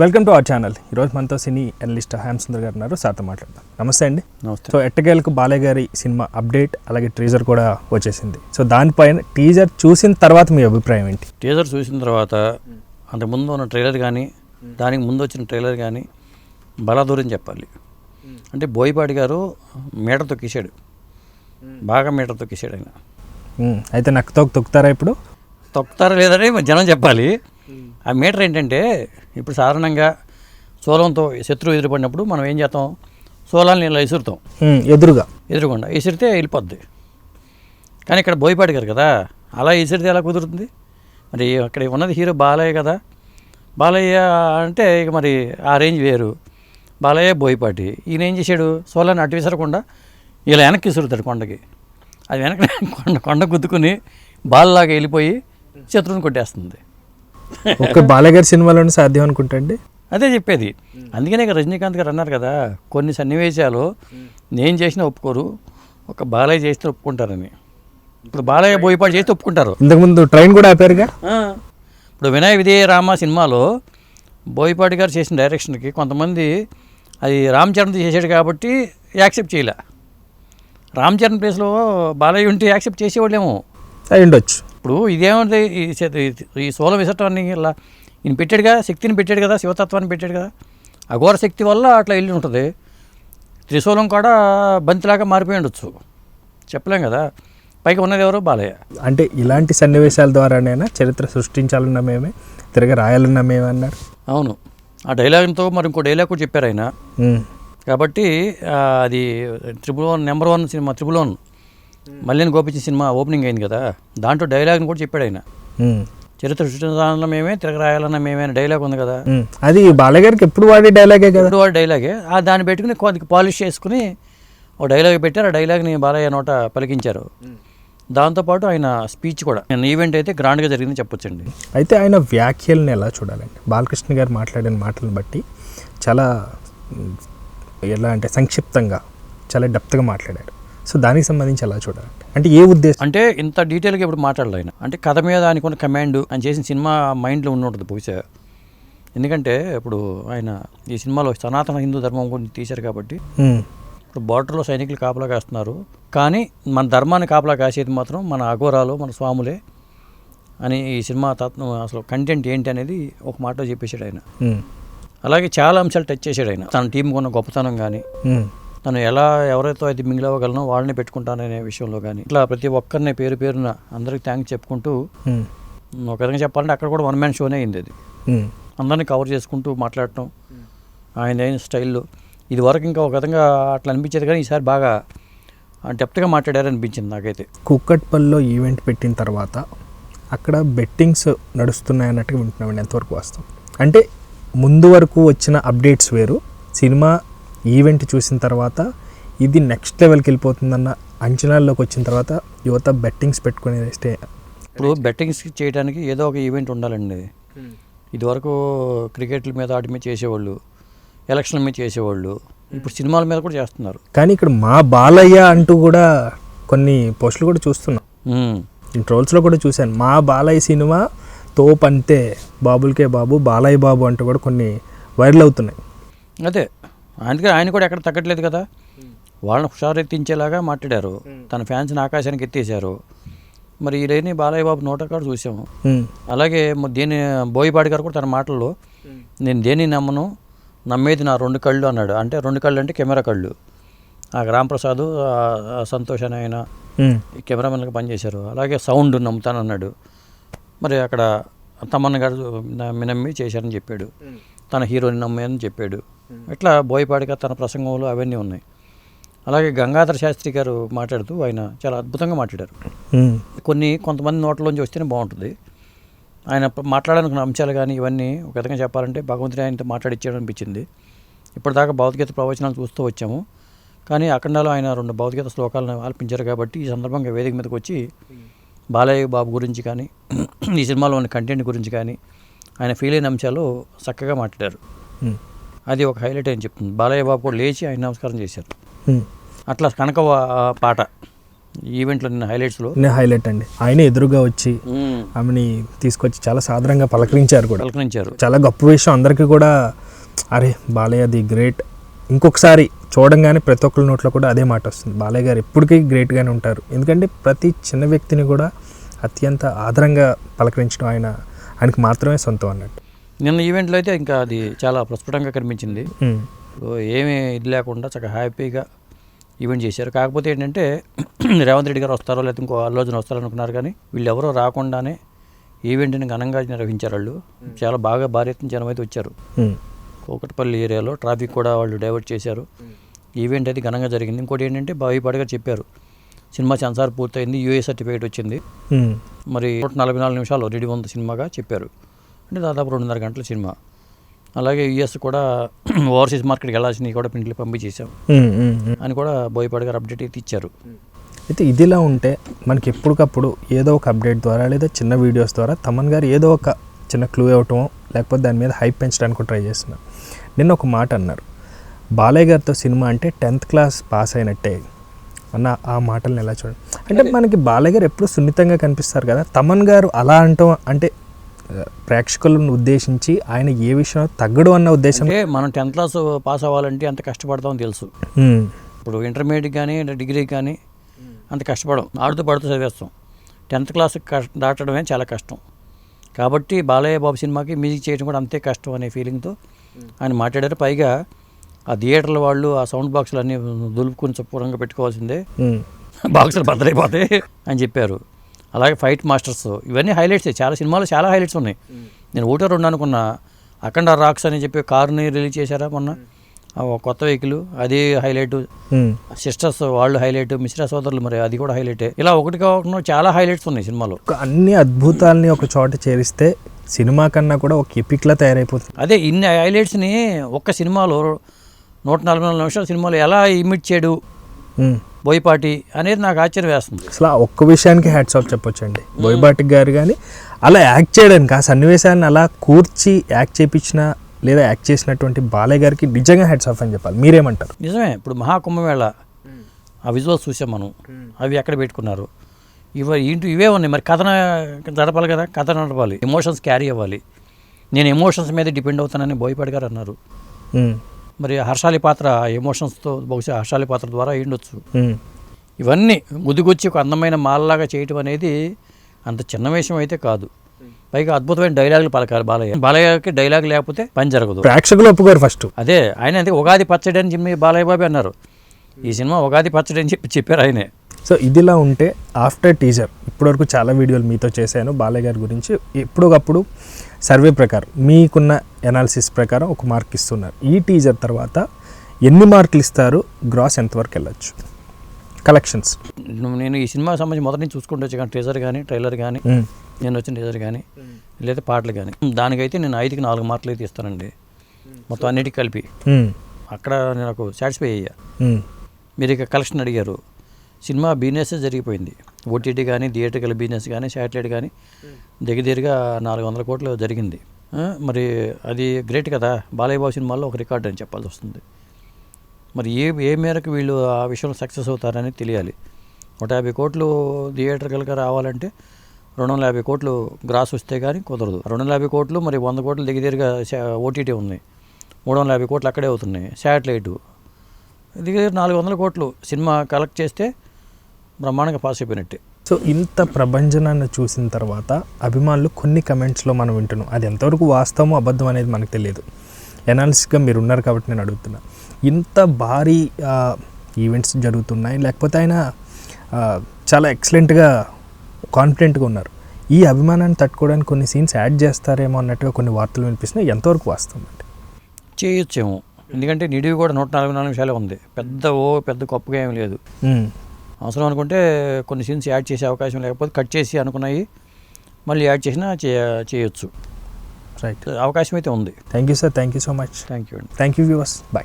Welcome to our channel ఈరోజు మనతో సినీ analyst Ham Sundar గారు ఉన్నారు. సార్తో మాట్లాడదాం. నమస్తే అండి. నమస్తే. సో ఎట్టకేలకు బాలయ్య గారి సినిమా అప్డేట్ అలాగే టీజర్ కూడా వచ్చేసింది. సో దానిపైన టీజర్ చూసిన తర్వాత మీ అభిప్రాయం ఏంటి? టీజర్ చూసిన తర్వాత అంతకుముందు ఉన్న ట్రైలర్ కానీ దానికి ముందు వచ్చిన ట్రైలర్ కానీ బలాదూరం చెప్పాలి. అంటే బోయపాటి గారు మీటర్ తొక్కేశాడు బాగా మీటర్ తొక్కేశాడు ఆయన. అయితే నక్కతో తొక్కుతారా ఇప్పుడు? తొక్కుతారా లేదని జనం చెప్పాలి. ఆ మీటర్ ఏంటంటే ఇప్పుడు సాధారణంగా సోలంతో శత్రువు ఎదురుపడినప్పుడు మనం ఏం చేస్తాం? సోలాన్ని ఇలా విసురుతాం ఉమ్, ఎదురుగా. ఎదురుకుండా విసిరితే వెళ్ళిపోద్ది. కానీ ఇక్కడ బోయపాటి గారు కదా అలా విసిరితే ఎలా కుదురుతుంది? మరి అక్కడ ఉన్నది హీరో బాలయ్య కదా. బాలయ్య అంటే ఇక మరి ఆ రేంజ్ వేరు. బాలయ్య బోయపాటి. ఈయన ఏం చేశాడు? సోలాన్ని అటు విసరకుండా ఇలా వెనక్కి విసురుతాడు కొండకి. అది వెనక కొండ కొండ గుద్దుకుని బాల్లాగా వెళ్ళిపోయి శత్రువుని కొట్టేస్తుంది. ఒక బాలయ్య గారి సినిమాలోనే సాధ్యం అనుకుంటా అండి? అదే చెప్పేది. అందుకనే రజనీకాంత్ గారు అన్నారు కదా కొన్ని సన్నివేశాలు నేను చేసినా ఒప్పుకోరు ఒక బాలయ్య చేస్తే ఒప్పుకుంటారని. ఇప్పుడు బాలయ్య బోయపాటి చేస్తే ఒప్పుకుంటారు. ఇంతకుముందు ట్రైన్ కూడా ఆపారుగా? ఇప్పుడు వినయ విజయ రామ సినిమాలో బోయపాటి గారు చేసిన డైరెక్షన్కి కొంతమంది అది రామ్ చరణ్ చేసాడు కాబట్టి యాక్సెప్ట్ చేయలే. రామ్ చరణ్ ప్లేస్లో బాలయ్య ఉంటే యాక్సెప్ట్ చేసేవాళ్ళేమో. అయి ఉండొచ్చు. ఇప్పుడు ఇదేమంటే ఈ సోల విసటాన్ని ఇలా ఈయన పెట్టాడుగా శక్తిని పెట్టాడు కదా శివతత్వాన్ని పెట్టాడు కదా అఘోర శక్తి వల్ల అట్లా వెళ్ళి ఉంటుంది. త్రిశూలం కూడా బంతిలాగా మారిపోయి ఉండొచ్చు. చెప్పలేం కదా. పైకి ఉన్నది ఎవరో? బాలయ్య. అంటే ఇలాంటి సన్నివేశాల ద్వారానైనా చరిత్ర సృష్టించాలన్న మేమే తిరగ రాయాలన్న మేమే అన్నారు. అవును. ఆ డైలాగ్తో మరి ఇంకో డైలాగ్ కూడా చెప్పారు ఆయన. కాబట్టి అది triple one number one cinema triple one. మల్లిని గోపించిన సినిమా ఓపెనింగ్ అయింది కదా దాంట్లో డైలాగ్ని కూడా చెప్పాడు ఆయన. చరిత్ర సృష్టించాలన్న మేమే తిరగ రాయాలన్న మేమే డైలాగ్ ఉంది కదా. అది బాలయ్య గారికి ఎప్పుడు వాడే డైలాగే కదా? రెండు వాడు డైలాగే. ఆ దాన్ని పెట్టుకుని కొద్దిగా పాలిష్ చేసుకుని ఒక డైలాగ్ పెట్టారు. ఆ డైలాగ్ని బాలయ్య నోట పలికించారు. దాంతోపాటు ఆయన స్పీచ్ కూడా. ఈవెంట్ అయితే గ్రాండ్గా జరిగిందని చెప్పొచ్చండి. అయితే ఆయన వ్యాఖ్యలను ఎలా చూడాలండి? బాలకృష్ణ గారు మాట్లాడిన మాటలను బట్టి చాలా ఎలా అంటే సంక్షిప్తంగా చాలా డెప్త్గా మాట్లాడారు. సో దానికి సంబంధించి ఎలా చూడాలండి అంటే ఏ ఉద్దేశం? అంటే ఇంత డీటెయిల్గా ఇప్పుడు మాట్లాడలేదు ఆయన. అంటే కథ మీద ఆయనకు ఉన్న కమాండ్ ఆయన చేసిన సినిమా మైండ్లో ఉండి ఉంటుంది బహుశా. ఎందుకంటే ఇప్పుడు ఆయన ఈ సినిమాలో సనాతన హిందూ ధర్మం గురించి తీశారు కాబట్టి ఇప్పుడు బార్డర్లో సైనికులు కాపలా కాస్తున్నారు. కానీ మన ధర్మాన్ని కాపలా కాసేది మాత్రం మన అఘోరాలు మన స్వాములే అని ఈ సినిమా తత్వం అసలు కంటెంట్ ఏంటి అనేది ఒక మాటలో చెప్పేశాడు ఆయన. అలాగే చాలా అంశాలు టచ్ చేశాడు ఆయన. తన టీంకి ఉన్న గొప్పతనం కానీ తను ఎలా ఎవరైతే అయితే మింగిలవ్వగలనో వాళ్ళని పెట్టుకుంటాననే విషయంలో కానీ ఇట్లా ప్రతి ఒక్కరిని పేరు పేరున అందరికి థ్యాంక్స్ చెప్పుకుంటూ ఒక విధంగా చెప్పాలంటే అక్కడ కూడా వన్ మ్యాన్ షోనే అయింది అది. అందరినీ కవర్ చేసుకుంటూ మాట్లాడటం ఆయన అయిన స్టైల్లో. ఇది వరకు ఇంకా ఒక విధంగా అట్లా అనిపించేది కానీ ఈసారి బాగా డెప్త్గా మాట్లాడారు అనిపించింది నాకైతే. కుక్కట్పల్లిలో ఈవెంట్ పెట్టిన తర్వాత అక్కడ బెట్టింగ్స్ నడుస్తున్నాయి అన్నట్టుగా వింటున్నామండి ఎంతవరకు వాస్తవం. అంటే ముందు వరకు వచ్చిన అప్డేట్స్ వేరు సినిమా ఈవెంట్ చూసిన తర్వాత ఇది నెక్స్ట్ లెవెల్కి వెళ్ళిపోతుందన్న అంచనాల్లోకి వచ్చిన తర్వాత యువత బెట్టింగ్స్ పెట్టుకునే స్టే ఇప్పుడు బెట్టింగ్స్ చేయడానికి ఏదో ఒక ఈవెంట్ ఉండాలండి. ఇదివరకు క్రికెట్ల మీద వాటి మీద చేసేవాళ్ళు ఎలక్షన్ల మీద చేసేవాళ్ళు ఇప్పుడు సినిమాల మీద కూడా చేస్తున్నారు. కానీ ఇక్కడ మా బాలయ్య అంటూ కూడా కొన్ని పోస్టులు కూడా చూస్తున్నాం. నేను ట్రోల్స్లో కూడా చూశాను. మా బాలయ్య సినిమా తోపు అంతే బాబులకే బాబు బాలయ్య బాబు అంటూ కూడా కొన్ని వైరల్ అవుతున్నాయి. అదే అందుకే ఆయన కూడా ఎక్కడ తగ్గట్లేదు కదా. వాళ్ళని హుషారెత్తించేలాగా మాట్లాడారు. తన ఫ్యాన్స్ని ఆకాశానికి ఎత్తేసారు మరి ఈ లేని బాలయ్య బాబు నోట కాడ చూసాము అలాగే దేని బోయపాటి గారు కూడా తన మాటల్లో నేను దేన్ని నమ్మను? నమ్మేది నా రెండు కళ్ళు అన్నాడు. అంటే రెండు కళ్ళు అంటే కెమెరా కళ్ళు. ఆ రాంప్రసాద్ సంతోష్ అని ఆయన కెమెరామెన్గా పనిచేశారు. అలాగే సౌండ్ నమ్ముతాను అన్నాడు. మరి అక్కడ తమన్న గారు నమ్మి చేశారని చెప్పాడు. తన హీరోని నమ్మని చెప్పాడు. ఇట్లా బోయపాడిగా తన ప్రసంగంలో అవన్నీ ఉన్నాయి. అలాగే గంగాధర శాస్త్రి గారు మాట్లాడుతూ ఆయన చాలా అద్భుతంగా మాట్లాడారు. ఉమ్, కొన్ని కొంతమంది నోట్లోంచి వస్తేనే బాగుంటుంది. ఆయన మాట్లాడాలనుకున్న అంశాలు కానీ ఇవన్నీ ఒక విధంగా చెప్పాలంటే భగవంతుడే ఆయనతో మాట్లాడిచ్చాడు అనిపించింది. ఇప్పటిదాకా భౌతికత ప్రవచనాలు చూస్తూ వచ్చాము. కానీ అఖండాలో ఆయన రెండు భౌతికత శ్లోకాలను ఆలపించారు కాబట్టి ఈ సందర్భంగా వేదిక మీదకి వచ్చి బాలయ్య బాబు గురించి కానీ ఈ సినిమాలో ఉన్న కంటెంట్ గురించి కానీ ఆయన ఫీల్ అయిన అంశాలు చక్కగా మాట్లాడారు. ఉమ్, అది ఒక హైలైట్ అని చెప్తుంది. బాలయ్య బాబు కూడా లేచి ఆయన నమస్కారం చేశారు. అట్లా కనక పాట ఈవెంట్లో నిన్న హైలైట్స్లో. నేను హైలైట్ అండి. ఆయన ఎదురుగా వచ్చి ఆమెని తీసుకొచ్చి చాలా సాధారణంగా పలకరించారు కూడా. పలకరించారు. చాలా గొప్ప విషయం. అందరికీ కూడా అరే బాలయ్య ది గ్రేట్. ఇంకొకసారి చూడంగానే ప్రతి ఒక్కరి నోట్లో కూడా అదే మాట వస్తుంది. బాలయ్య గారు ఎప్పటికీ గ్రేట్గానే ఉంటారు. ఎందుకంటే ప్రతి చిన్న వ్యక్తిని కూడా అత్యంత ఆదరంగా పలకరించడం ఆయన ఆయనకు మాత్రమే సొంతం అన్నట్టు. నిన్న ఈవెంట్లో అయితే ఇంకా అది చాలా ప్రస్ఫుటంగా కనిపించింది. ఏమీ ఇది లేకుండా చక్కగా హ్యాపీగా ఈవెంట్ చేశారు. కాకపోతే ఏంటంటే రేవంత్ రెడ్డి గారు వస్తారో లేకపోతే ఇంకో ఆలోచన వస్తారో అనుకున్నారు కానీ వీళ్ళు ఎవరో రాకుండానే ఈవెంట్ని ఘనంగా నిర్వహించారు వాళ్ళు. చాలా బాగా భారీ ఎత్తున జనం అయితే వచ్చారు. కూకట్పల్లి ఏరియాలో ట్రాఫిక్ కూడా వాళ్ళు డైవర్ట్ చేశారు. ఈవెంట్ అయితే ఘనంగా జరిగింది. ఇంకోటి ఏంటంటే బావిపాడు గారు చెప్పారు. సినిమా సెన్సార్ పూర్తయింది యూఏ సర్టిఫికేట్ వచ్చింది. మరి నూట నలభై నాలుగు నిమిషాలు రెడీ ఉంది సినిమాగా చెప్పారు. అంటే దాదాపు రెండున్నర గంటల సినిమా. అలాగే యుఎస్ కూడా ఓవర్సీస్ మార్కెట్కి వెళ్ళాల్సినవి కూడా ప్రింట్లు పంపించేసాం ఉమ్, ఉమ్, ఉమ్. అని కూడా బోయపాడు గారు అప్డేట్ అయితే ఇచ్చారు. అయితే ఇదిలా ఉంటే మనకి ఎప్పటికప్పుడు ఏదో ఒక అప్డేట్ ద్వారా లేదా చిన్న వీడియోస్ ద్వారా తమన్ గారు ఏదో ఒక చిన్న క్లూ ఇవ్వటం లేకపోతే దాని మీద హైప్ పెంచడానికి ట్రై చేస్తున్నారు. నిన్న ఒక మాట అన్నారు. బాలయ్య గారితో సినిమా అంటే టెన్త్ క్లాస్ పాస్ అయినట్టే. అన్న ఆ మాటలను ఎలా చూడండి? అంటే మనకి బాలయ్య గారు ఎప్పుడు సున్నితంగా కనిపిస్తారు కదా. తమన్ గారు అలా అంటాం అంటే ప్రేక్షకులను ఉద్దేశించి ఆయన ఏ విషయంలో తగ్గడు అన్న ఉద్దేశం అంటే మనం టెన్త్ క్లాస్ పాస్ అవ్వాలంటే అంత కష్టపడతామని తెలుసు. ఇప్పుడు ఇంటర్మీడియట్ కానీ డిగ్రీ కానీ అంత కష్టపడం ఆడుతూ పడుతూ చదివేస్తాం. టెన్త్ క్లాస్ దాటడమే చాలా కష్టం. కాబట్టి బాలయ్య బాబు సినిమాకి మ్యూజిక్ చేయడం కూడా అంతే కష్టం అనే ఫీలింగ్తో ఆయన మాట్లాడారు. పైగా ఆ థియేటర్ల వాళ్ళు ఆ సౌండ్ బాక్సులు అన్నీ దులుపుకుని శుభ్రంగా పెట్టుకోవాల్సిందే. బాక్సులు బద్దలైపోతాయి అని చెప్పారు. అలాగే ఫైట్ మాస్టర్స్ ఇవన్నీ హైలైట్స్. చాలా సినిమాలు చాలా హైలైట్స్ ఉన్నాయి. నేను ఒకటో రెండు అనుకున్నా అఖండ రాక్స్ అని చెప్పి కారుని రిలీజ్ చేశారా మొన్న? కొత్త వెహికల్ అది హైలైట్. సిస్టర్స్ వాళ్ళు హైలైట్ మిశ్రా సోదరులు మరి అది కూడా హైలైటే. ఇలా ఒకటి కాకుండా చాలా హైలైట్స్ ఉన్నాయి సినిమాలో. అన్ని అద్భుతాలని ఒక చోట చేరిస్తే సినిమా కన్నా కూడా ఒక ఎపిక్లా తయారైపోతుంది. అదే ఇన్ని హైలైట్స్ని ఒక్క సినిమాలో నూట నలభై నాలుగు నిమిషాల సినిమాలో ఎలా ఇమిట్ చేయడు. బోయపాటి అనేది నాకు ఆశ్చర్యం వేస్తుంది అసలు ఒక్క విషయానికి హ్యాట్స్ ఆఫ్ చెప్పొచ్చండి. బోయబాటిక్ గారు కానీ అలా యాక్ట్ చేయడానికి ఆ సన్నివేశాన్ని అలా కూర్చి యాక్ట్ చేయించిన లేదా యాక్ట్ చేసినటువంటి బాలయ్య గారికి నిజంగా హ్యాట్స్ ఆఫ్ అని చెప్పాలి. మీరేమంటారు? నిజమే. ఇప్పుడు మహాకుంభమేళ ఆ విజువల్స్ చూసాం మనం. అవి ఎక్కడ పెట్టుకున్నారు? ఇవ ఇంటూ ఇవే ఉన్నాయి. మరి కథన నడపాలి కదా? కథ నడపాలి. ఎమోషన్స్ క్యారీ అవ్వాలి. నేను ఎమోషన్స్ మీద డిపెండ్ అవుతానని బోయపాటి గారు అన్నారు. మరి హర్షాలి పాత్ర ఎమోషన్స్తో బహుశా హర్షాలి పాత్ర ద్వారా అయ్యుండొచ్చు. ఇవన్నీ గుదిగొచ్చి ఒక అందమైన మాలలాగా చేయటం అనేది అంత చిన్న విషయం అయితే కాదు. పైగా అద్భుతమైన డైలాగులు పలకాలి బాలయ్య. బాలయ్యకి డైలాగ్ లేకపోతే పని జరగదు. ప్రేక్షకులు ఒప్పుకోరు ఫస్ట్. అదే ఆయన అంటే ఉగాది పచ్చడి అని చెప్పి బాలయ్య బాబు అన్నారు. ఈ సినిమా ఉగాది పచ్చడి అని చెప్పి చెప్పారు ఆయనే. సో ఇదిలా ఉంటే ఆఫ్టర్ టీజర్ ఇప్పటివరకు చాలా వీడియోలు మీతో చేశాను బాలయ్య గారి గురించి. ఎప్పుడొకప్పుడు సర్వే ప్రకారం మీకున్న ఎనాలిసిస్ ప్రకారం ఒక మార్క్ ఇస్తున్నారు. ఈ టీజర్ తర్వాత ఎన్ని మార్కులు ఇస్తారు? గ్రాస్ ఎంతవరకు వెళ్ళొచ్చు? కలెక్షన్స్ నేను ఈ సినిమాకి సంబంధించి మొదటి నుంచి చూసుకుంటూ వచ్చి కానీ ట్రేజర్ కానీ ట్రైలర్ కానీ నేను వచ్చిన ట్రేజర్ కానీ లేదా పాటలు కానీ. దానికైతే నేను ఐదుకి నాలుగు మార్కులు అయితే ఇస్తానండి. మొత్తం అన్నిటికీ కలిపి. అక్కడ నేను నాకు సాటిస్ఫై అయ్యా. మీరు ఇక కలెక్షన్ అడిగారు. సినిమా బిజినెస్ జరిగిపోయింది. ఓటీటీ కానీ థియేటర్కల్ బిజినెస్ కానీ శాటిలైట్ కానీ దగ్గరగా నాలుగు వందల కోట్లు జరిగింది. మరి అది గ్రేట్ కదా. బాలయ్య బాబు సినిమాల్లో ఒక రికార్డ్ అని చెప్పాల్సి వస్తుంది. మరి ఏ ఏ మేరకు వీళ్ళు ఆ విషయంలో సక్సెస్ అవుతారని తెలియాలి. నూట యాభై కోట్లు థియేటర్కల్గా రావాలంటే రెండు వందల యాభై కోట్లు గ్రాస్ వస్తే కానీ కుదరదు. రెండు వందల యాభై కోట్లు మరి వంద కోట్లు దగ్గరగా ఓటీటీ ఉంది మూడు వందల యాభై కోట్లు అక్కడే అవుతున్నాయి. శాటిలైటు దగ్గర నాలుగు వందల కోట్లు సినిమా కలెక్ట్ చేస్తే బ్రహ్మాండంగా పాస్ అయిపోయినట్టే. సో ఇంత ప్రభంజనాన్ని చూసిన తర్వాత అభిమానులు కొన్ని కమెంట్స్లో మనం వింటున్నాం. అది ఎంతవరకు వాస్తవమో అబద్ధం అనేది మనకు తెలియదు. ఎనాలిసిస్గా మీరు ఉన్నారు కాబట్టి నేను అడుగుతున్నా. ఇంత భారీ ఈవెంట్స్ జరుగుతున్నాయి. లేకపోతే ఆయన చాలా ఎక్సలెంట్గా కాన్ఫిడెంట్గా ఉన్నారు. ఈ అభిమానాన్ని తట్టుకోవడానికి కొన్ని సీన్స్ యాడ్ చేస్తారేమో అన్నట్టుగా కొన్ని వార్తలు వినిపిస్తున్నాయి. ఎంతవరకు వాస్తవం అంటే చేయొచ్చేమో. ఎందుకంటే నిడివి కూడా నూట నలభై నాలుగు నిమిషాలే ఉంది. పెద్ద ఓ పెద్ద గొప్పగా ఏం లేదు. అవసరం అనుకుంటే కొన్ని సీన్స్ యాడ్ చేసే అవకాశం లేకపోతే కట్ చేసి అనుకున్నాయి మళ్ళీ యాడ్ చేసినా చేయ చేయొచ్చు. రైట్ అవకాశం అయితే ఉంది. Thank you sir thank you so much thank you అండి థ్యాంక్ యూ వ్యూవర్స్ బాయ్